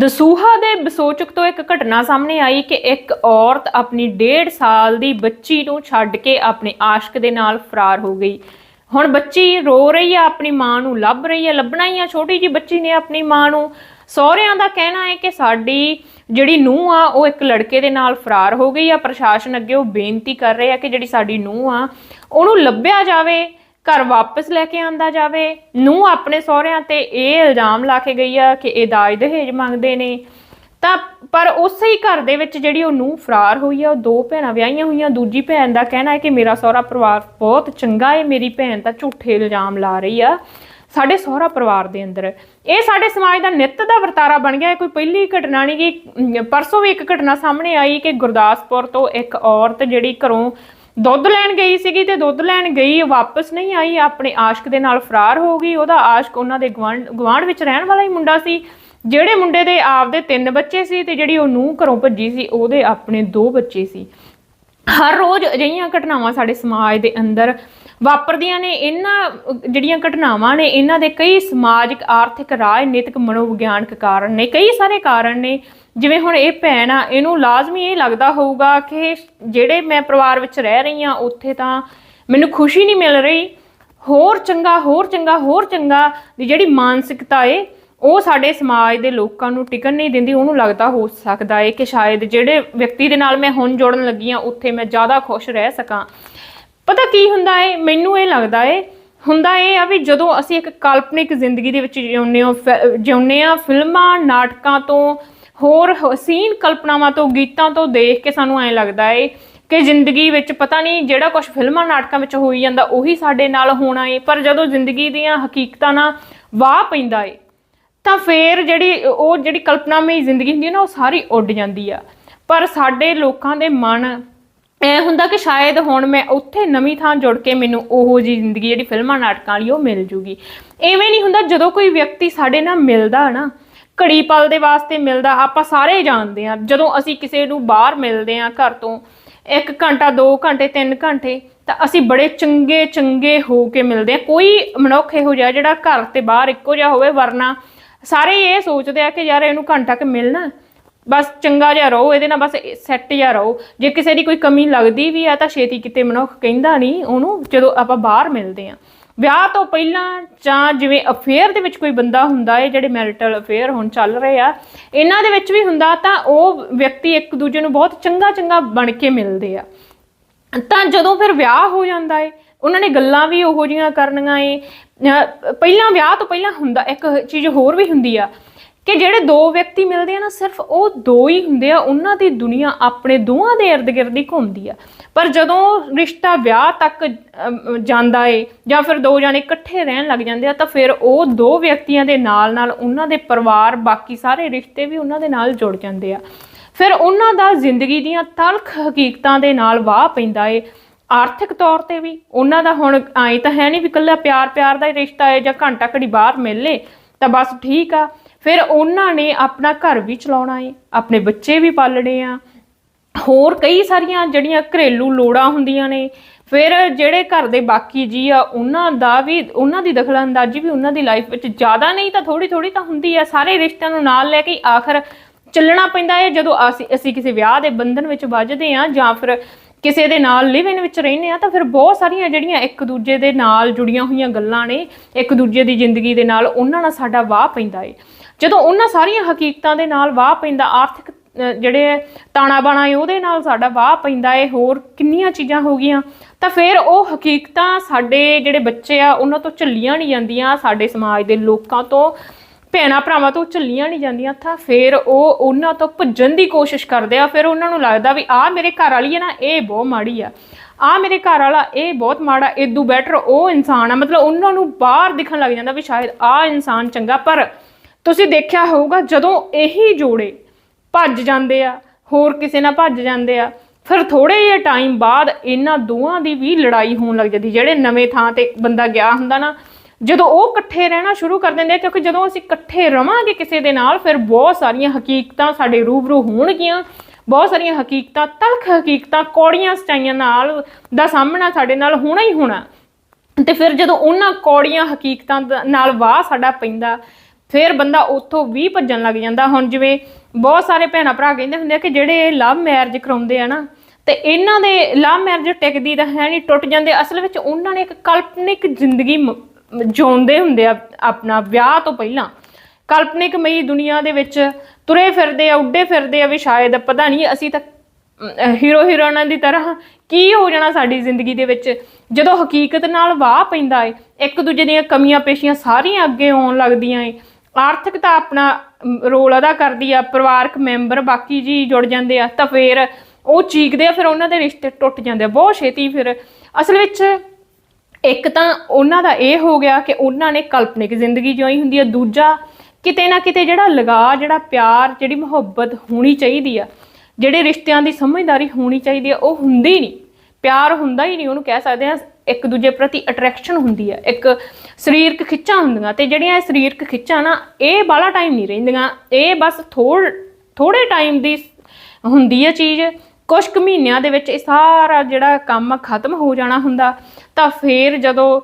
ਦਸੂਹਾ ਦੇ ਬਸੋਚਕ ਤੋਂ ਇੱਕ ਘਟਨਾ ਸਾਹਮਣੇ ਆਈ ਕਿ ਇੱਕ ਔਰਤ ਆਪਣੀ 1.5 ਸਾਲ ਦੀ ਬੱਚੀ ਨੂੰ ਛੱਡ ਕੇ ਆਪਣੇ ਆਸ਼ਕ ਦੇ ਨਾਲ ਫਰਾਰ ਹੋ ਗਈ। ਹੁਣ ਬੱਚੀ ਰੋ ਰਹੀ ਆ, ਆਪਣੀ ਮਾਂ ਨੂੰ ਲੱਭ ਰਹੀ ਆ, ਲੱਭਣਾ ਹੀ ਆ। ਛੋਟੀ ਜੀ ਬੱਚੀ ਨੇ ਆਪਣੀ ਮਾਂ ਨੂੰ ਸਹੁਰਿਆਂ ਦਾ ਕਹਿਣਾ ਹੈ ਕਿ ਸਾਡੀ ਜਿਹੜੀ ਨੂੰਹ ਆ, ਉਹ ਇੱਕ ਲੜਕੇ ਦੇ ਨਾਲ ਫਰਾਰ ਹੋ ਗਈ ਆ। ਪ੍ਰਸ਼ਾਸਨ ਅੱਗੇ ਉਹ ਬੇਨਤੀ ਕਰ ਰਹੇ ਆ ਕਿ ਜਿਹੜੀ ਸਾਡੀ ਨੂੰਹ ਆ, ਉਹਨੂੰ ਲੱਭਿਆ ਜਾਵੇ। ਘਰ ਵਾਪਸ ਲੈ ਕੇ ਆਂਦਾ ਜਾਵੇ। ਨੂੰ ਆਪਣੇ ਸਹੁਰਿਆਂ ਤੇ ਇਹ ਇਲਜ਼ਾਮ ਲਾ ਕੇ ਗਈ ਆ ਕਿ ਇਹ ਦਾਜ ਦਹੇਜ ਮੰਗਦੇ ਨੇ। ਤਾਂ ਪਰ ਉਸੇ ਹੀ ਘਰ ਦੇ ਵਿੱਚ ਜਿਹੜੀ ਉਹ ਨੂੰ ਫਰਾਰ ਹੋਈ ਆ, ਉਹ ਦੋ ਭੈਣਾਂ ਵਿਆਹੀਆਂ ਹੋਈਆਂ। ਦੂਜੀ ਭੈਣ ਦਾ ਕਹਿਣਾ ਹੈ ਕਿ ਮੇਰਾ ਸਹੁਰਾ ਪਰਿਵਾਰ ਬਹੁਤ ਚੰਗਾ ਹੈ ਮੇਰੀ ਭੈਣ ਤਾਂ ਝੂਠੇ ਇਲਜ਼ਾਮ ਲਾ ਰਹੀ ਆ ਸਾਡੇ ਸਹੁਰਾ ਪਰਿਵਾਰ ਦੇ ਅੰਦਰ। ਇਹ ਸਾਡੇ ਸਮਾਜ ਦਾ ਨਿੱਤ ਦਾ ਵਰਤਾਰਾ ਬਣ ਗਿਆ। ਹੈ ਕੋਈ ਪਹਿਲੀ ਘਟਨਾ ਨਹੀਂ ਕਿ ਪਰਸੋਂ ਵੀ ਇੱਕ ਘਟਨਾ ਸਾਹਮਣੇ ਆਈ ਕਿ ਗੁਰਦਾਸਪੁਰ ਤੋਂ ਇੱਕ ਔਰਤ ਜਿਹੜੀ ਘਰੋਂ ਦੁੱਧ ਲੈਣ ਗਈ ਸੀਗੀ ਤੇ ਦੁੱਧ ਲੈਣ ਗਈ, ਵਾਪਸ ਨਹੀਂ ਆਈ, ਆਪਣੇ ਆਸ਼ਕ ਦੇ ਨਾਲ ਫਰਾਰ ਹੋ ਗਈ। ਉਹਦਾ ਆਸ਼ਕ ਉਹਨਾਂ ਦੇ ਗਵਾਂਢ ਵਿੱਚ ਰਹਿਣ ਵਾਲਾ ਹੀ ਮੁੰਡਾ ਸੀ। ਜਿਹੜੇ ਮੁੰਡੇ ਦੇ ਆਪਦੇ ਤਿੰਨ ਬੱਚੇ ਸੀ ਤੇ ਜਿਹੜੀ ਉਹ ਨੂੰ ਘਰੋਂ ਭੱਜੀ ਸੀ, ਉਹਦੇ ਆਪਣੇ ਦੋ ਬੱਚੇ ਸੀ। ਹਰ ਰੋਜ਼ ਅਜਿਹੀਆਂ ਘਟਨਾਵਾਂ ਸਾਡੇ ਸਮਾਜ ਦੇ ਅੰਦਰ ਵਾਪਰਦੀਆਂ ਨੇ। ਇਹਨਾਂ, ਜਿਹੜੀਆਂ ਘਟਨਾਵਾਂ ਨੇ, ਇਹਨਾਂ ਦੇ ਕਈ ਸਮਾਜਿਕ, ਆਰਥਿਕ, ਰਾਜਨੀਤਿਕ, ਮਨੋਵਿਗਿਆਨਕ ਕਾਰਨ ਨੇ, ਕਈ ਸਾਰੇ ਕਾਰਨ ਨੇ। ਜਿਵੇਂ ਹੁਣ ਇਹ ਭੈਣ ਆ, ਇਹਨੂੰ ਲਾਜ਼ਮੀ ਇਹ ਲੱਗਦਾ ਹੋਊਗਾ ਕਿ ਜਿਹੜੇ ਮੈਂ ਪਰਿਵਾਰ ਵਿੱਚ ਰਹਿ ਰਹੀ ਆ, ਉੱਥੇ ਤਾਂ ਮੈਨੂੰ ਖੁਸ਼ੀ ਨਹੀਂ ਮਿਲ ਰਹੀ। ਹੋਰ ਚੰਗਾ ਹੋਰ ਚੰਗਾ ਹੋਰ ਚੰਗਾ ਦੀ ਜਿਹੜੀ ਮਾਨਸਿਕਤਾ ਏ, ਉਹ ਸਾਡੇ ਸਮਾਜ ਦੇ ਲੋਕਾਂ ਨੂੰ ਟਿਕਣ ਨਹੀਂ ਦਿੰਦੀ, ਉਹਨੂੰ ਲੱਗਦਾ ਹੋ ਸਕਦਾ ਏ ਕਿ ਸ਼ਾਇਦ ਜਿਹੜੇ ਵਿਅਕਤੀ ਦੇ ਨਾਲ ਮੈਂ ਹੁਣ ਜੋੜਨ ਲੱਗੀ ਆ, ਉੱਥੇ ਮੈਂ ਜ਼ਿਆਦਾ ਖੁਸ਼ ਰਹਿ ਸਕਾਂ। ਪਤਾ ਕੀ ਹੁੰਦਾ ਏ? ਮੈਨੂੰ ਇਹ ਲੱਗਦਾ ਏ, ਹੁੰਦਾ ਇਹ ਆ ਵੀ ਜਦੋਂ ਅਸੀਂ ਇੱਕ ਕਾਲਪਨਿਕ ਜ਼ਿੰਦਗੀ ਦੇ ਵਿੱਚ ਜਿਉਂਦੇ ਹਾਂ, ਫ- ਜਿਉਂਦੇ ਆ ਫਿਲਮਾਂ, ਨਾਟਕਾਂ ਤੋਂ ਹੋਰ ਹਸੀਨ ਕਲਪਨਾਵਾਂ ਤੋਂ, ਗੀਤਾਂ ਤੋਂ ਦੇਖ ਕੇ ਸਾਨੂੰ ਐਂ ਲੱਗਦਾ ਏ ਕਿ ਜ਼ਿੰਦਗੀ ਵਿੱਚ ਪਤਾ ਨਹੀਂ ਜਿਹੜਾ ਕੁਝ ਫਿਲਮਾਂ ਨਾਟਕਾਂ ਵਿੱਚ ਹੋਈ ਜਾਂਦਾ ਉਹੀ ਸਾਡੇ ਨਾਲ ਹੋਣਾ ਏ, ਪਰ ਜਦੋਂ ਜ਼ਿੰਦਗੀ ਦੀਆਂ ਹਕੀਕਤਾਂ ਨਾਲ ਵਾਹ ਪੈਂਦਾ ਏ, ਤਾਂ ਫੇਰ ਜਿਹੜੀ ਉਹ ਜਿਹੜੀ ਕਲਪਨਾਮਈ ਜ਼ਿੰਦਗੀ ਹੁੰਦੀ ਹੈ ਨਾ, ਉਹ ਸਾਰੀ ਉੱਡ ਜਾਂਦੀ ਆ। ਪਰ ਸਾਡੇ ਲੋਕਾਂ ਦੇ ਮਨ ਐ ਹੁੰਦਾ ਕਿ ਸ਼ਾਇਦ ਹੁਣ ਮੈਂ ਉੱਥੇ ਨਵੀਂ ਥਾਂ ਜੁੜ ਕੇ ਮੈਨੂੰ ਉਹੋ ਜੀ ਜ਼ਿੰਦਗੀ ਜਿਹੜੀ ਫਿਲਮਾਂ ਨਾਟਕਾਂ ਵਾਲੀ, ਉਹ ਮਿਲ ਜੂਗੀ। ਐਵੇਂ ਨਹੀਂ ਹੁੰਦਾ ਜਦੋਂ ਕੋਈ ਵਿਅਕਤੀ ਸਾਡੇ ਨਾਲ ਮਿਲਦਾ ਨਾ ਘੜੀ ਪਲ ਦੇ ਵਾਸਤੇ ਮਿਲਦਾ, ਆਪਾਂ ਸਾਰੇ ਜਾਣਦੇ ਆ ਜਦੋਂ ਅਸੀਂ ਕਿਸੇ ਨੂੰ ਬਾਹਰ ਮਿਲਦੇ ਆ ਘਰ ਤੋਂ 1 ਘੰਟਾ 2 ਘੰਟੇ 3 ਘੰਟੇ, ਤਾਂ ਅਸੀਂ ਬੜੇ ਚੰਗੇ ਚੰਗੇ ਹੋ ਕੇ ਮਿਲਦੇ ਆ ਕੋਈ ਮਨੁੱਖ ਇਹੋ ਜਿਹਾ ਜਿਹੜਾ ਘਰ ਤੇ ਬਾਹਰ ਇੱਕੋ ਜਿਹਾ ਹੋਵੇ, ਵਰਨਾ ਸਾਰੇ ਇਹ ਸੋਚਦੇ ਆ ਕਿ ਯਾਰ ਇਹਨੂੰ ਘੰਟਾ ਕਿ ਮਿਲਣਾ। ਬਸ ਚੰਗਾ ਜਿਹਾ ਰਹੋ, ਇਹਦੇ ਨਾਲ ਬਸ ਸੈੱਟ ਜਿਹਾ ਰਹੋ। ਜੇ ਕਿਸੇ ਦੀ ਕੋਈ ਕਮੀ ਲੱਗਦੀ ਵੀ ਆ, ਤਾਂ ਛੇਤੀ ਕਿਤੇ ਮਨੁੱਖ ਕਹਿੰਦਾ ਨਹੀਂ ਉਹਨੂੰ, ਜਦੋਂ ਆਪਾਂ ਬਾਹਰ ਮਿਲਦੇ ਆ ਵਿਆਹ ਤੋਂ ਪਹਿਲਾਂ ਜਾਂ ਜਿਵੇਂ ਅਫੇਅਰ ਦੇ ਵਿੱਚ ਕੋਈ ਬੰਦਾ ਹੁੰਦਾ ਹੈ, ਜਿਹੜੇ ਮੈਰਿਟਲ ਅਫੇਅਰ ਹੁਣ ਚੱਲ ਰਹੇ ਆ, ਇਹਨਾਂ ਦੇ ਵਿੱਚ ਵੀ ਹੁੰਦਾ ਤਾਂ ਉਹ ਵਿਅਕਤੀ ਇੱਕ ਦੂਜੇ ਨੂੰ ਬਹੁਤ ਚੰਗਾ ਚੰਗਾ ਬਣ ਕੇ ਮਿਲਦੇ ਆ। ਤਾਂ ਜਦੋਂ ਫਿਰ ਵਿਆਹ ਹੋ ਜਾਂਦਾ ਏ, ਉਹਨਾਂ ਨੇ ਗੱਲਾਂ ਵੀ ਉਹੋ ਜੀਆਂ ਕਰਨੀਆਂ ਏ। ਅਹ ਪਹਿਲਾਂ ਵਿਆਹ ਤੋਂ ਪਹਿਲਾਂ ਹੁੰਦਾ, ਇੱਕ ਚੀਜ਼ ਹੋਰ ਵੀ ਹੁੰਦੀ ਆ ਕਿ ਜਿਹੜੇ ਦੋ ਵਿਅਕਤੀ ਮਿਲਦੇ ਆ ਨਾ, ਸਿਰਫ ਉਹ ਦੋ ਹੀ ਹੁੰਦੇ ਆ, ਉਹਨਾਂ ਦੀ ਦੁਨੀਆ ਆਪਣੇ ਦੋਵਾਂ ਦੇ ਇਰਦ ਗਿਰਦ ਹੀ ਘੁੰਮਦੀ ਆ। ਪਰ ਜਦੋਂ ਰਿਸ਼ਤਾ ਵਿਆਹ ਤੱਕ ਜਾਂਦਾ ਏ, ਜਾਂ ਫਿਰ ਦੋ ਜਾਣੇ ਇਕੱਠੇ ਰਹਿਣ ਲੱਗ ਜਾਂਦੇ ਆ, ਤਾਂ ਫਿਰ ਉਹ ਦੋ ਵਿਅਕਤੀਆਂ ਦੇ ਨਾਲ ਨਾਲ ਉਹਨਾਂ ਦੇ ਪਰਿਵਾਰ, ਬਾਕੀ ਸਾਰੇ ਰਿਸ਼ਤੇ ਵੀ ਉਹਨਾਂ ਦੇ ਨਾਲ ਜੁੜ ਜਾਂਦੇ ਆ। ਫਿਰ ਉਹਨਾਂ ਦਾ ਜ਼ਿੰਦਗੀ ਦੀਆਂ ਤਲਖ ਹਕੀਕਤਾਂ ਦੇ ਨਾਲ ਵਾਹ ਪੈਂਦਾ ਏ। ਆਰਥਿਕ ਤੌਰ ਤੇ ਵੀ, ਉਹਨਾਂ ਦਾ ਹੁਣ ਐਂ ਤਾਂ ਹੈ ਨਹੀਂ ਵੀ ਇਕੱਲਾ ਪਿਆਰ ਪਿਆਰ ਦਾ ਹੀ ਰਿਸ਼ਤਾ ਹੈ ਜਾਂ ਘੰਟਾ ਘੜੀ ਬਾਹਰ ਮਿਲ ਲੇ। ਤਾਂ ਬਸ ਠੀਕ ਆ। ਫਿਰ ਉਹਨਾਂ ਨੇ ਆਪਣਾ ਘਰ ਵੀ ਚਲਾਉਣਾ ਏ, ਆਪਣੇ ਬੱਚੇ ਵੀ ਪਾਲਣੇ ਆ। ਹੋਰ ਕਈ ਸਾਰੀਆਂ ਜਿਹੜੀਆਂ ਘਰੇਲੂ ਲੋੜਾਂ ਹੁੰਦੀਆਂ ਨੇ। ਫਿਰ ਜਿਹੜੇ ਘਰ ਦੇ ਬਾਕੀ ਜੀ ਆ, ਉਹਨਾਂ ਦਾ ਵੀ, ਉਹਨਾਂ ਦੀ ਦਖਲਅੰਦਾਜ਼ੀ ਵੀ ਉਹਨਾਂ ਦੀ ਲਾਈਫ ਵਿੱਚ ਜ਼ਿਆਦਾ ਨਹੀਂ ਤਾਂ ਥੋੜੀ ਥੋੜੀ ਤਾਂ ਹੁੰਦੀ ਆ। ਸਾਰੇ ਰਿਸ਼ਤਿਆਂ ਨੂੰ ਨਾਲ ਲੈ ਕੇ ਆਖਰ ਚੱਲਣਾ ਪੈਂਦਾ ਹੈ ਜਦੋਂ ਅਸੀਂ ਅਸੀਂ ਕਿਸੇ ਵਿਆਹ ਦੇ ਬੰਧਨ ਵਿੱਚ ਵੱਜਦੇ ਆ ਜਾਂ ਫਿਰ ਕਿਸੇ ਦੇ ਨਾਲ ਲਿਵ ਇਨ ਵਿੱਚ ਰਹਿੰਦੇ ਆ ਤਾਂ ਫਿਰ ਬਹੁਤ ਸਾਰੀਆਂ ਜਿਹੜੀਆਂ ਇੱਕ ਦੂਜੇ ਦੇ ਨਾਲ ਜੁੜੀਆਂ ਹੋਈਆਂ ਗੱਲਾਂ ਨੇ, ਇੱਕ ਦੂਜੇ ਦੀ ਜ਼ਿੰਦਗੀ ਦੇ ਨਾਲ ਉਹਨਾਂ ਨਾਲ ਸਾਡਾ ਵਾਹ ਪੈਂਦਾ ਏ। ਜਦੋਂ ਉਹਨਾਂ ਸਾਰੀਆਂ ਹਕੀਕਤਾਂ ਦੇ ਨਾਲ ਵਾਹ ਪੈਂਦਾ, ਆਰਥਿਕ ਜਿਹੜੇ ਤਾਣਾ ਬਾਣਾ ਏ, ਉਹਦੇ ਨਾਲ ਸਾਡਾ ਵਾਹ ਪੈਂਦਾ ਏ, ਹੋਰ ਕਿੰਨੀਆਂ ਚੀਜ਼ਾਂ ਹੋ ਗਈਆਂ, ਤਾਂ ਫਿਰ ਉਹ ਹਕੀਕਤਾਂ ਸਾਡੇ ਜਿਹੜੇ ਬੱਚੇ ਆ, ਉਹਨਾਂ ਤੋਂ ਝੱਲੀਆਂ ਨਹੀਂ ਜਾਂਦੀਆਂ, ਸਾਡੇ ਸਮਾਜ ਦੇ ਲੋਕਾਂ ਤੋਂ ਭੈਣਾਂ ਭਰਾਵਾਂ ਤੋਂ ਝੱਲੀਆਂ ਨਹੀਂ ਜਾਂਦੀਆਂ ਤਾਂ ਫਿਰ ਉਹ ਉਹਨਾਂ ਤੋਂ ਭੱਜਣ ਦੀ ਕੋਸ਼ਿਸ਼ ਕਰਦੇ ਆ। ਫਿਰ ਉਹਨਾਂ ਨੂੰ ਲੱਗਦਾ ਵੀ ਆਹ ਮੇਰੇ ਘਰ ਵਾਲੀ ਹੈ ਨਾ, ਇਹ ਬਹੁਤ ਮਾੜੀ ਆ। ਆ ਮੇਰੇ ਘਰ ਵਾਲਾ, ਇਹ ਬਹੁਤ ਮਾੜਾ ਇਦੋਂ ਬੈਟਰ ਉਹ ਇਨਸਾਨ ਆ। ਮਤਲਬ ਉਹਨਾਂ ਨੂੰ ਬਾਹਰ ਦਿਖਣ ਲੱਗ ਜਾਂਦਾ ਵੀ ਸ਼ਾਇਦ ਆ ਇਨਸਾਨ ਚੰਗਾ। ਪਰ ਤੁਸੀਂ ਦੇਖਿਆ ਹੋਊਗਾ, ਜਦੋਂ ਇਹੀ ਜੋੜੇ ਭੱਜ ਜਾਂਦੇ ਆ, ਹੋਰ ਕਿਸੇ ਨਾਲ ਭੱਜ ਜਾਂਦੇ ਆ, ਫਿਰ ਥੋੜੇ ਜਿਹੇ ਟਾਈਮ ਬਾਅਦ ਇਹਨਾਂ ਦੋਵਾਂ ਦੀ ਵੀ ਲੜਾਈ ਹੋਣ ਲੱਗ ਜਾਂਦੀ। ਜਿਹੜੇ ਨਵੇਂ ਥਾਂ ਤੇ ਬੰਦਾ ਗਿਆ ਹੁੰਦਾ ਨਾ ਜਦੋਂ ਉਹ ਇਕੱਠੇ ਰਹਿਣਾ ਸ਼ੁਰੂ ਕਰ ਦਿੰਦੇ ਆ, ਕਿਉਂਕਿ ਜਦੋਂ ਅਸੀਂ ਇਕੱਠੇ ਰਵਾਂਗੇ ਕਿਸੇ ਦੇ ਨਾਲ, ਫਿਰ ਬਹੁਤ ਸਾਰੀਆਂ ਹਕੀਕਤਾਂ ਸਾਡੇ ਰੂਬਰੂ ਹੋਣਗੀਆਂ। ਬਹੁਤ ਸਾਰੀਆਂ ਹਕੀਕਤਾਂ, ਤਲਖ ਹਕੀਕਤਾਂ, ਕੌੜੀਆਂ ਸਚਾਈਆਂ ਨਾਲ ਦਾ ਸਾਹਮਣਾ ਸਾਡੇ ਨਾਲ ਹੋਣਾ ਹੀ ਹੋਣਾ। ਤੇ ਫਿਰ ਜਦੋਂ ਉਹਨਾਂ ਕੌੜੀਆਂ ਹਕੀਕਤਾਂ ਨਾਲ ਵਾਹ ਸਾਡਾ ਪੈਂਦਾ, ਫਿਰ ਬੰਦਾ ਉੱਥੋਂ ਵੀ ਭੱਜਣ ਲੱਗ ਜਾਂਦਾ। ਹੁਣ ਜਿਵੇਂ ਬਹੁਤ ਸਾਰੇ ਭੈਣਾਂ ਭਰਾ ਕਹਿੰਦੇ ਹੁੰਦੇ ਆ ਕਿ ਜਿਹੜੇ ਲਵ ਮੈਰਿਜ ਕਰਾਉਂਦੇ ਆ ਨਾ, ਤੇ ਇਹਨਾਂ ਦੇ ਲਵ ਮੈਰਿਜ ਟਿਕਦੀ ਤਾਂ ਹੈ ਨਹੀਂ, ਟੁੱਟ ਜਾਂਦੇ। ਅਸਲ ਵਿੱਚ ਉਹਨਾਂ ਨੇ ਇੱਕ ਕਲਪਨਿਕ ਜ਼ਿੰਦਗੀ ਮ- ਜਿਉਂਦੇ ਹੁੰਦੇ ਆ ਆਪਣਾ ਵਿਆਹ ਤੋਂ ਪਹਿਲਾਂ। ਕਲਪਨਿਕਮਈ ਦੁਨੀਆ ਦੇ ਵਿੱਚ ਤੁਰੇ ਫਿਰਦੇ ਆ, ਉੱਡੇ ਫਿਰਦੇ ਆ ਵੀ ਸ਼ਾਇਦ ਪਤਾ ਨਹੀਂ ਅਸੀਂ ਤਾਂ ਹੀਰੋ ਹੀਰੋਇਨਾਂ ਦੀ ਤਰ੍ਹਾਂ ਕੀ ਹੋ ਜਾਣਾ ਸਾਡੀ ਜ਼ਿੰਦਗੀ ਦੇ ਵਿੱਚ। ਜਦੋਂ ਹਕੀਕਤ ਨਾਲ ਵਾਹ ਪੈਂਦਾ ਏ, ਇੱਕ ਦੂਜੇ ਦੀਆਂ ਕਮੀਆਂ ਪੇਸ਼ੀਆਂ ਸਾਰੀਆਂ ਅੱਗੇ ਆਉਣ ਲੱਗਦੀਆਂ ਏ। ਆਰਥਿਕਤਾ ਆਪਣਾ ਰੋਲ ਅਦਾ ਕਰਦੀ ਆ, ਪਰਿਵਾਰਕ ਮੈਂਬਰ ਬਾਕੀ ਜੀ ਜੁੜ ਜਾਂਦੇ ਆ, ਤਾਂ ਫਿਰ ਉਹ ਚੀਕਦੇ ਆ, ਫਿਰ ਉਹਨਾਂ ਦੇ ਰਿਸ਼ਤੇ ਟੁੱਟ ਜਾਂਦੇ ਆ। ਬਹੁਤ ਛੇਤੀ ਫਿਰ ਅਸਲ ਵਿੱਚ ਇੱਕ ਤਾਂ ਉਹਨਾਂ ਦਾ ਇਹ ਹੋ ਗਿਆ ਕਿ ਉਹਨਾਂ ਨੇ ਕਲਪਨਿਕ ਜ਼ਿੰਦਗੀ ਜਿਉਈ ਹੁੰਦੀ ਹੈ ਦੂਜਾ ਕਿਤੇ ਨਾ ਕਿਤੇ ਜਿਹੜਾ ਲਗਾ ਜਿਹੜਾ ਪਿਆਰ, ਜਿਹੜੀ ਮੁਹੱਬਤ ਹੋਣੀ ਚਾਹੀਦੀ ਆ, ਜਿਹੜੇ ਰਿਸ਼ਤਿਆਂ ਦੀ ਸਮਝਦਾਰੀ ਹੋਣੀ ਚਾਹੀਦੀ ਆ, ਉਹ ਹੁੰਦੀ ਨਹੀਂ। ਪਿਆਰ ਹੁੰਦਾ ਹੀ ਨਹੀਂ, ਉਹਨੂੰ ਕਹਿ ਸਕਦੇ ਆ ਇੱਕ ਦੂਜੇ ਪ੍ਰਤੀ ਅਟਰੈਕਸ਼ਨ ਹੁੰਦੀ ਆ, ਇੱਕ ਸਰੀਰਕ ਖਿੱਚਾਂ ਹੁੰਦੀਆਂ ਤੇ ਜਿਹੜੀਆਂ ਇਹ ਸਰੀਰਕ ਖਿੱਚਾਂ ਨਾ, ਇਹ ਬਾਲਾ ਟਾਈਮ ਨਹੀਂ ਰਹਿੰਦੀਆਂ, ਇਹ ਬਸ ਥੋੜ, ਥੋੜੇ ਟਾਈਮ ਦੀ ਹੁੰਦੀ ਹੈ ਚੀਜ਼ ਕੁਝ ਕੁ ਮਹੀਨਿਆਂ ਦੇ ਵਿੱਚ ਇਹ ਸਾਰਾ ਜਿਹੜਾ ਕੰਮ ਖਤਮ ਹੋ ਜਾਣਾ ਹੁੰਦਾ ਤਾਂ ਫਿਰ ਜਦੋਂ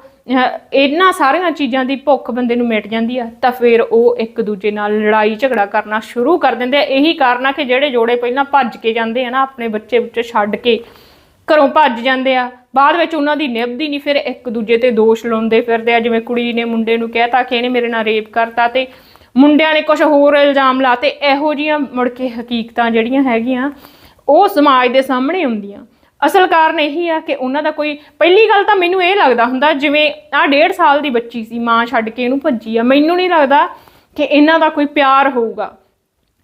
ਇਹਨਾਂ ਸਾਰੀਆਂ ਚੀਜ਼ਾਂ ਦੀ ਭੁੱਖ ਬੰਦੇ ਨੂੰ ਮਿਟ ਜਾਂਦੀ ਆ, ਤਾਂ ਫਿਰ ਉਹ ਇੱਕ ਦੂਜੇ ਨਾਲ ਲੜਾਈ ਝਗੜਾ ਕਰਨਾ ਸ਼ੁਰੂ ਕਰ ਦਿੰਦੇ ਆ। ਇਹੀ ਕਾਰਨ ਆ ਕਿ ਜਿਹੜੇ ਜੋੜੇ ਪਹਿਲਾਂ ਭੱਜ ਕੇ ਜਾਂਦੇ ਆ ਨਾ, ਆਪਣੇ ਬੱਚੇ ਬੱਚੇ ਛੱਡ ਕੇ ਘਰੋਂ ਭੱਜ ਜਾਂਦੇ ਆ। ਬਾਅਦ ਵਿੱਚ ਉਹਨਾਂ ਦੀ ਨਿਭਦੀ ਨਹੀਂ ਫਿਰ ਇੱਕ ਦੂਜੇ ਤੇ ਦੋਸ਼ ਲਾਉਂਦੇ ਫਿਰਦੇ ਆ। ਜਿਵੇਂ ਕੁੜੀ ਨੇ ਮੁੰਡੇ ਨੂੰ ਕਹਿਤਾ ਕਿ ਇਹਨੇ ਮੇਰੇ ਨਾਲ ਰੇਪ ਕਰਤਾ ਤੇ ਮੁੰਡਿਆਂ ਨੇ ਕੁਝ ਹੋਰ ਇਲਜ਼ਾਮ ਲਾਤੇ। ਇਹੋ ਜੀਆਂ ਮੁੜ ਕੇ ਹਕੀਕਤਾਂ ਜਿਹੜੀਆਂ ਹੈਗੀਆਂ, ਉਹ ਸਮਾਜ ਦੇ ਸਾਹਮਣੇ ਆਉਂਦੀਆਂ। ਅਸਲ ਕਾਰਨ ਇਹੀ ਆ ਕਿ ਉਹਨਾਂ ਦਾ ਕੋਈ, ਪਹਿਲੀ ਗੱਲ ਤਾਂ ਮੈਨੂੰ ਇਹ ਲੱਗਦਾ ਹੁੰਦਾ ਜਿਵੇਂ ਆਹ ਡੇਢ ਸਾਲ ਦੀ ਬੱਚੀ ਸੀ, ਮਾਂ ਛੱਡ ਕੇ ਇਹਨੂੰ ਭੱਜੀ ਆ, ਮੈਨੂੰ ਨਹੀਂ ਲੱਗਦਾ ਕਿ ਇਹਨਾਂ ਦਾ ਕੋਈ ਪਿਆਰ ਹੋਊਗਾ।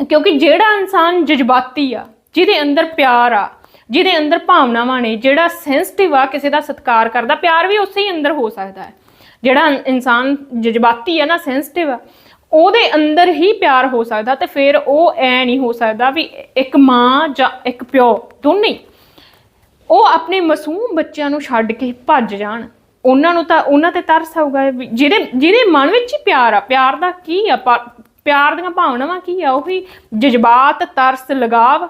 ਕਿਉਂਕਿ ਜਿਹੜਾ ਇਨਸਾਨ ਜਜ਼ਬਾਤੀ ਆ, ਜਿਹਦੇ ਅੰਦਰ ਪਿਆਰ ਆ, ਜਿਹਦੇ ਅੰਦਰ ਭਾਵਨਾਵਾਂ ਨੇ, ਜਿਹੜਾ ਸੈਂਸਿਟਿਵ ਆ, ਕਿਸੇ ਦਾ ਸਤਿਕਾਰ ਕਰਦਾ, ਪਿਆਰ ਵੀ ਉਸੇ ਹੀ ਅੰਦਰ ਹੋ ਸਕਦਾ ਹੈ। ਜਿਹੜਾ ਇਨਸਾਨ ਜਜ਼ਬਾਤੀ ਆ ਨਾ ਸੈਂਸਿਟਿਵ ਆ, ਉਹਦੇ ਅੰਦਰ ਹੀ ਪਿਆਰ ਹੋ ਸਕਦਾ ਤੇ ਫਿਰ ਉਹ ਐ ਨਹੀਂ ਹੋ ਸਕਦਾ ਵੀ ਇੱਕ ਮਾਂ ਜਾਂ ਇੱਕ ਪਿਓ, ਦੋਨੇ ਉਹ ਆਪਣੇ ਮਾਸੂਮ ਬੱਚਿਆਂ ਨੂੰ ਛੱਡ ਕੇ ਭੱਜ ਜਾਣ। ਉਹਨਾਂ ਨੂੰ ਤਾਂ, ਉਹਨਾਂ ਤੇ ਤਰਸ ਆਊਗਾ ਵੀ। ਜਿਹਦੇ ਜਿਹਦੇ ਮਨ ਵਿੱਚ ਹੀ ਪਿਆਰ ਆ, ਪਿਆਰ ਦਾ ਕੀ ਆ? ਪਾ- ਪਿਆਰ ਦੀਆਂ ਭਾਵਨਾਵਾਂ ਕੀ ਆ? ਉਹੀ ਜਜ਼ਬਾਤ, ਤਰਸ, ਲਗਾਵ।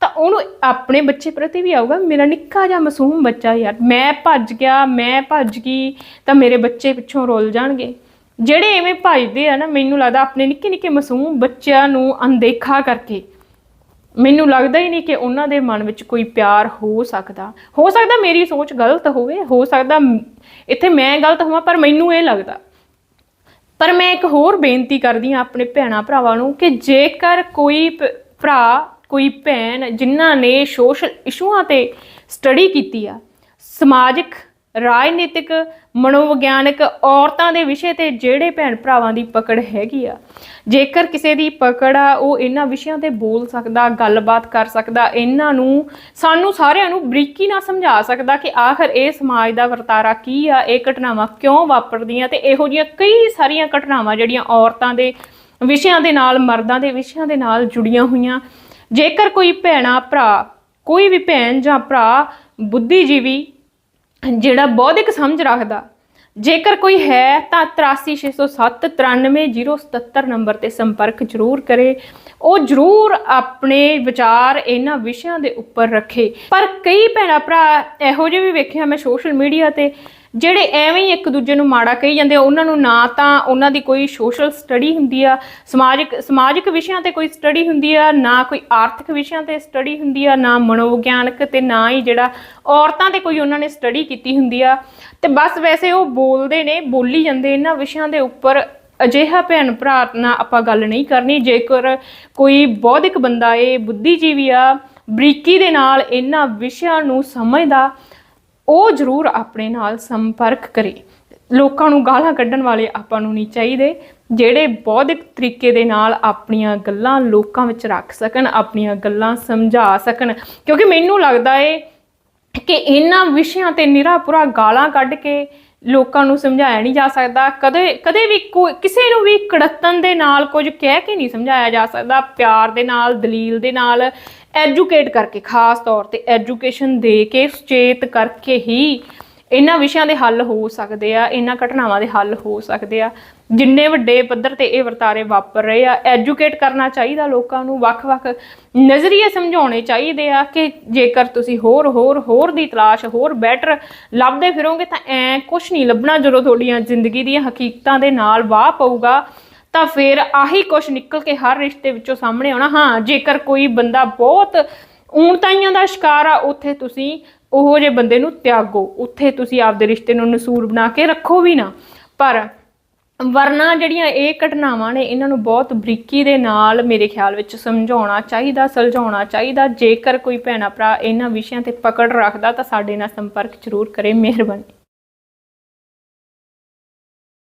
ਤਾਂ ਉਹਨੂੰ ਆਪਣੇ ਬੱਚੇ ਪ੍ਰਤੀ ਵੀ ਆਊਗਾ ਮੇਰਾ ਨਿੱਕਾ ਜਿਹਾ ਮਾਸੂਮ ਬੱਚਾ ਯਾਰ, ਮੈਂ ਭੱਜ ਗਿਆ, ਮੈਂ ਭੱਜ ਗਈ, ਤਾਂ ਮੇਰੇ ਬੱਚੇ ਪਿੱਛੋਂ ਰੁੱਲ ਜਾਣਗੇ। ਜਿਹੜੇ ਐਵੇਂ ਭੱਜਦੇ ਆ ਨਾ, ਮੈਨੂੰ ਲੱਗਦਾ ਆਪਣੇ ਨਿੱਕੇ ਨਿੱਕੇ ਮਾਸੂਮ ਬੱਚਿਆਂ ਨੂੰ ਅਣਦੇਖਾ ਕਰਕੇ ਮੈਨੂੰ ਲੱਗਦਾ ਹੀ ਨਹੀਂ ਕਿ ਉਹਨਾਂ ਦੇ ਮਨ ਵਿੱਚ ਕੋਈ ਪਿਆਰ ਹੋ ਸਕਦਾ। ਹੋ ਸਕਦਾ ਮੇਰੀ ਸੋਚ ਗਲਤ ਹੋਵੇ, ਹੋ ਸਕਦਾ ਇੱਥੇ ਮੈਂ ਗਲਤ ਹੋਵਾਂ, ਪਰ ਮੈਨੂੰ ਇਹ ਲੱਗਦਾ। ਪਰ ਮੈਂ ਇੱਕ ਹੋਰ ਬੇਨਤੀ ਕਰਦੀ ਹਾਂ ਆਪਣੇ ਭੈਣਾਂ ਭਰਾਵਾਂ ਨੂੰ ਕਿ ਜੇਕਰ ਕੋਈ ਭ- ਭਰਾ, ਕੋਈ ਭੈਣ ਜਿਨ੍ਹਾਂ ਨੇ ਸੋਸ਼ਲ ਇਸ਼ੂਆਂ ਤੇ ਸਟੱਡੀ ਕੀਤੀ ਆ, ਸਮਾਜਿਕ ਰਾਜਨੀਤਿਕ, ਮਨੋਵਿਗਿਆਨਕ ਔਰਤਾਂ ਦੇ ਵਿਸ਼ੇ ਤੇ ਜਿਹੜੇ ਭੈਣ ਭਰਾਵਾਂ ਦੀ ਪਕੜ ਹੈਗੀ ਆ। ਜੇਕਰ ਕਿਸੇ ਦੀ ਪਕੜ ਆ, ਉਹ ਇਹਨਾਂ ਵਿਸ਼ਿਆਂ ਤੇ ਬੋਲ ਸਕਦਾ, ਗੱਲਬਾਤ ਕਰ ਸਕਦਾ, ਇਹਨਾਂ ਨੂੰ, ਸਾਨੂੰ ਸਾਰਿਆਂ ਨੂੰ ਬਰੀਕੀ ਨਾਲ ਸਮਝਾ ਸਕਦਾ ਕਿ ਆਖਰ ਇਹ ਸਮਾਜ ਦਾ ਵਰਤਾਰਾ ਕੀ ਆ, ਇਹ ਘਟਨਾਵਾਂ ਕਿਉਂ ਵਾਪਰਦੀਆਂ ਤੇ ਇਹੋ ਜਿਹੀਆਂ ਕਈ ਸਾਰੀਆਂ ਘਟਨਾਵਾਂ ਜਿਹੜੀਆਂ ਔਰਤਾਂ ਦੇ ਵਿਸ਼ਿਆਂ ਦੇ ਨਾਲ, ਮਰਦਾਂ ਦੇ ਵਿਸ਼ਿਆਂ ਦੇ ਨਾਲ ਜੁੜੀਆਂ ਹੋਈਆਂ। ਜੇਕਰ ਕੋਈ ਭੈਣਾ, ਭਰਾ, ਕੋਈ ਵੀ ਭੈਣ ਜਾਂ ਭਰਾ, ਬੁੱਧੀਜੀਵੀ ਜਿਹੜਾ ਬੌਧਿਕ ਸਮਝ ਰੱਖਦਾ, ਜੇਕਰ ਕੋਈ ਹੈ ਤਾਂ 83607 93077 ਨੰਬਰ ਤੇ ਸੰਪਰਕ ਜ਼ਰੂਰ ਕਰੇ। ਉਹ ਜ਼ਰੂਰ ਆਪਣੇ ਵਿਚਾਰ ਇਹਨਾਂ ਵਿਸ਼ਿਆਂ ਦੇ ਉੱਪਰ ਰੱਖੇ। ਪਰ ਕਈ ਭੈਣਾਂ ਭਰਾ ਇਹੋ ਜਿਹੇ ਵੀ ਵੇਖਿਆ ਮੈਂ ਸੋਸ਼ਲ ਮੀਡੀਆ ਤੇ ਜਿਹੜੇ ਐਵੇਂ ਹੀ ਇੱਕ ਦੂਜੇ ਨੂੰ ਮਾੜਾ ਕਹੀ ਜਾਂਦੇ ਆ, ਉਹਨਾਂ ਨੂੰ ਨਾ ਤਾਂ ਉਹਨਾਂ ਦੀ ਕੋਈ ਸੋਸ਼ਲ ਸਟੱਡੀ ਹੁੰਦੀ ਆ, ਸਮਾਜਿਕ ਸਮਾਜਿਕ ਵਿਸ਼ਿਆਂ ਤੇ ਕੋਈ ਸਟੱਡੀ ਹੁੰਦੀ ਆ, ਨਾ ਕੋਈ ਆਰਥਿਕ ਵਿਸ਼ਿਆਂ ਤੇ ਸਟੱਡੀ ਹੁੰਦੀ ਆ, ਨਾ ਮਨੋਵਿਗਿਆਨਕ ਤੇ ਨਾ ਹੀ ਜਿਹੜਾ ਔਰਤਾਂ ਤੇ ਕੋਈ ਉਹਨਾਂ ਨੇ ਸਟੱਡੀ ਕੀਤੀ ਹੁੰਦੀ ਆ। ਤੇ ਬਸ ਵੈਸੇ ਉਹ ਬੋਲਦੇ ਨੇ, ਬੋਲੀ ਜਾਂਦੇ ਇਹਨਾਂ ਵਿਸ਼ਿਆਂ ਦੇ ਉੱਪਰ, ਅਜਿਹਾ ਭੈਣ ਭਰਾ ਨਾਲ ਆਪਾਂ ਗੱਲ ਨਹੀਂ ਕਰਨੀ, ਜੇਕਰ ਕੋਈ ਬੌਧਿਕ ਬੰਦਾ ਏ ਬੁੱਧੀਜੀਵੀ ਆ, ਬਰੀਕੀ ਦੇ ਨਾਲ ਇਹਨਾਂ ਵਿਸ਼ਿਆਂ ਨੂੰ ਸਮਝਦਾ ਉਹ ਜ਼ਰੂਰ ਆਪਣੇ ਨਾਲ ਸੰਪਰਕ ਕਰੇ। ਲੋਕਾਂ ਨੂੰ ਗਾਲਾਂ ਕੱਢਣ ਵਾਲੇ ਆਪਾਂ ਨੂੰ ਨਹੀਂ ਚਾਹੀਦੇ। ਜਿਹੜੇ ਬੌਧਿਕ ਤਰੀਕੇ ਦੇ ਨਾਲ ਆਪਣੀਆਂ ਗੱਲਾਂ ਲੋਕਾਂ ਵਿੱਚ ਰੱਖ ਸਕਣ, ਆਪਣੀਆਂ ਗੱਲਾਂ ਸਮਝਾ ਸਕਣ। ਕਿਉਂਕਿ ਮੈਨੂੰ ਲੱਗਦਾ ਏ ਕਿ ਇਹਨਾਂ ਵਿਸ਼ਿਆਂ ਤੇ ਨਿਰਾਪੁਰਾ ਗਾਲਾਂ ਕੱਢ ਕੇ ਲੋਕਾਂ ਨੂੰ ਸਮਝਾਇਆ ਨਹੀਂ ਜਾ ਸਕਦਾ, ਕਦੇ ਕਦੇ ਵੀ ਕੋਈ- ਕਿਸੇ ਨੂੰ ਵੀ ਕੜਤਨ ਦੇ ਨਾਲ ਕੁਝ ਕਹਿ ਕੇ ਨਹੀਂ ਸਮਝਾਇਆ ਜਾ ਸਕਦਾ, ਪਿਆਰ ਦੇ ਨਾਲ, ਦਲੀਲ ਦੇ ਨਾਲ, ਐਜੂਕੇਟ ਕਰਕੇ, ਖਾਸ ਤੌਰ ਤੇ ਐਜੂਕੇਸ਼ਨ ਦੇ ਕੇ, ਸੁਚੇਤ ਕਰਕੇ ਹੀ ਇਹਨਾਂ ਵਿਸ਼ਿਆਂ ਦੇ ਹੱਲ ਹੋ ਸਕਦੇ ਆ, ਇਹਨਾਂ ਘਟਨਾਵਾਂ ਦੇ ਹੱਲ ਹੋ ਸਕਦੇ ਆ। ਜਿੰਨੇ ਵੱਡੇ ਪੱਧਰ ਤੇ ਇਹ ਵਰਤਾਰੇ ਵਾਪਰ ਰਹੇ ਆ ਐਜੂਕੇਟ ਕਰਨਾ ਚਾਹੀਦਾ ਲੋਕਾਂ ਨੂੰ ਵੱਖ-ਵੱਖ ਨਜ਼ਰੀਏ ਸਮਝਾਉਣੇ ਚਾਹੀਦੇ ਆ ਕਿ ਜੇਕਰ ਤੁਸੀਂ ਹੋਰ ਹੋਰ ਹੋਰ ਦੀ ਤਲਾਸ਼, ਹੋਰ ਬੈਟਰ ਲੱਭਦੇ ਫਿਰੋਗੇ ਤਾਂ ਐ ਕੁਝ ਨਹੀਂ ਲੱਭਣਾ ਜਦੋਂ ਤੁਹਾਡੀਆਂ ਜ਼ਿੰਦਗੀ ਦੀਆਂ ਹਕੀਕਤਾਂ ਦੇ ਨਾਲ ਵਾਹ ਪਊਗਾ। ਤਾਂ ਫਿਰ ਆਹੀ ਕੁਝ ਨਿਕਲ ਕੇ ਹਰ ਰਿਸ਼ਤੇ ਵਿੱਚੋਂ ਸਾਹਮਣੇ ਆਉਣਾ। ਹਾਂ, ਜੇਕਰ ਕੋਈ ਬੰਦਾ ਬਹੁਤ ਊਣਤਾਈਆਂ ਦਾ ਸ਼ਿਕਾਰ ਆ, ਉੱਥੇ ਤੁਸੀਂ ਉਹੋ ਜਿਹੇ ਬੰਦੇ ਨੂੰ ਤਿਆਗੋ। ਉੱਥੇ ਤੁਸੀਂ ਆਪਦੇ ਰਿਸ਼ਤੇ ਨੂੰ ਨਸੂਰ ਬਣਾ ਕੇ ਰੱਖੋ ਵੀ ਨਾ। ਪਰ ਵਰਨਾ ਜਿਹੜੀਆਂ ਇਹ ਘਟਨਾਵਾਂ ਨੇ, ਇਹਨਾਂ ਨੂੰ ਬਹੁਤ ਬਰੀਕੀ ਦੇ ਨਾਲ ਮੇਰੇ ਖਿਆਲ ਵਿੱਚ ਸਮਝਾਉਣਾ ਚਾਹੀਦਾ, ਸੁਲਝਾਉਣਾ ਚਾਹੀਦਾ। ਜੇਕਰ ਕੋਈ ਭੈਣਾ ਭਰਾ ਇਹਨਾਂ ਵਿਸ਼ਿਆਂ ਤੇ ਪਕੜ ਰੱਖਦਾ ਤਾਂ ਸਾਡੇ ਨਾਲ ਸੰਪਰਕ ਜ਼ਰੂਰ ਕਰੇ। ਮਿਹਰਬਾਨੀ।